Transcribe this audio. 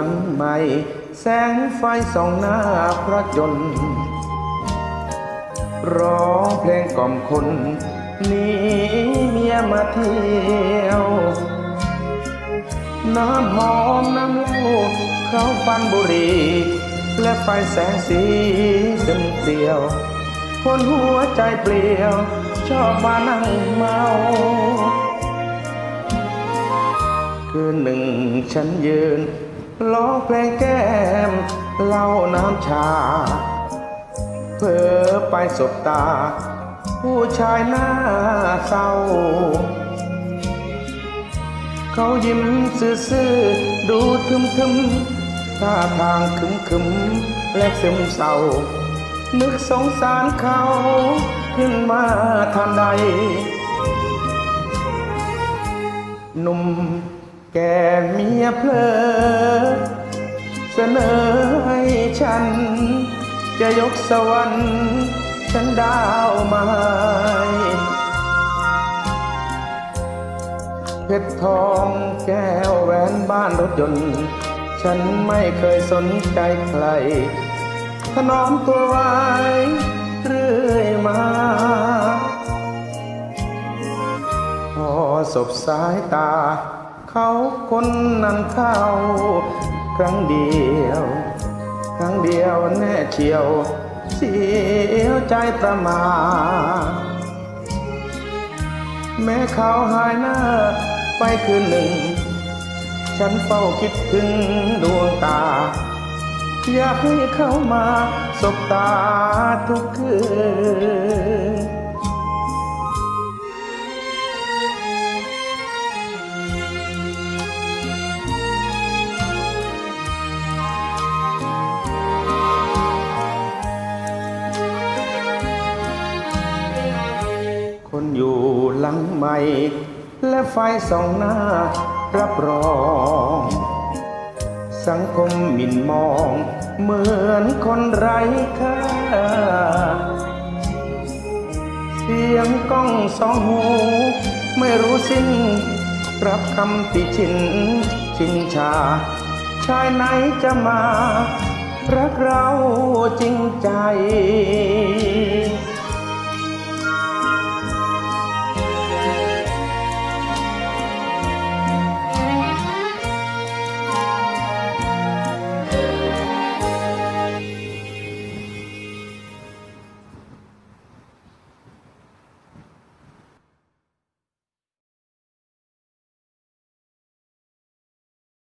ลังใหม่ แสงไฟส่องหน้าพระยนร้องเพลงกล่อมคนนีเมียมาเที่ยว น้ำหอมน้ำเหล้าเขาฟันบุรี และไฟแสงสีซึมเกลียว คนหัวใจเปลี่ยว ชอบมานั่งเมาคืนหนึ่งฉันยืน ร้องเพลงแก้มเล้าน้ำชาเผลอไปสบตา ผู้ชายหน้าเศร้า เขายิ้มซื่อๆดูทึมทึมๆท่าทางคึมคึมๆและซึมเศร้า นึกสงสารเขาขึ้นมาทันใดหนุ่มแก่เมียเพลอ เสนอให้ฉัน จะยกสวรรค์ฉันดาวมาให้เพชรทองแก้วแหวนบ้านรถยนต์ ฉันไม่เคยสนใจใคร ถนอมตัวไว้เรื่อยมาพอสบสายตา เขาคนนั้นเข้า ครั้งเดียว ครั้งเดียวแน่เชียว เสียวใจประมาทแม้เขาหายหน้าไปคืนหนึ่ง ฉันเฝ้าคิดถึงดวงตา อยากให้เขามาสบตาทุกคืน อยู่หลังใหม่ และไฟส่องหน้ารับรอง สังคมหมิ่นมอง เหมือนคนไร้ค่า เสียงก้องสองหู ไม่รู้สิ้น รับคำติชิน ชินชา ชายไหนจะมา รักเราจริงใจ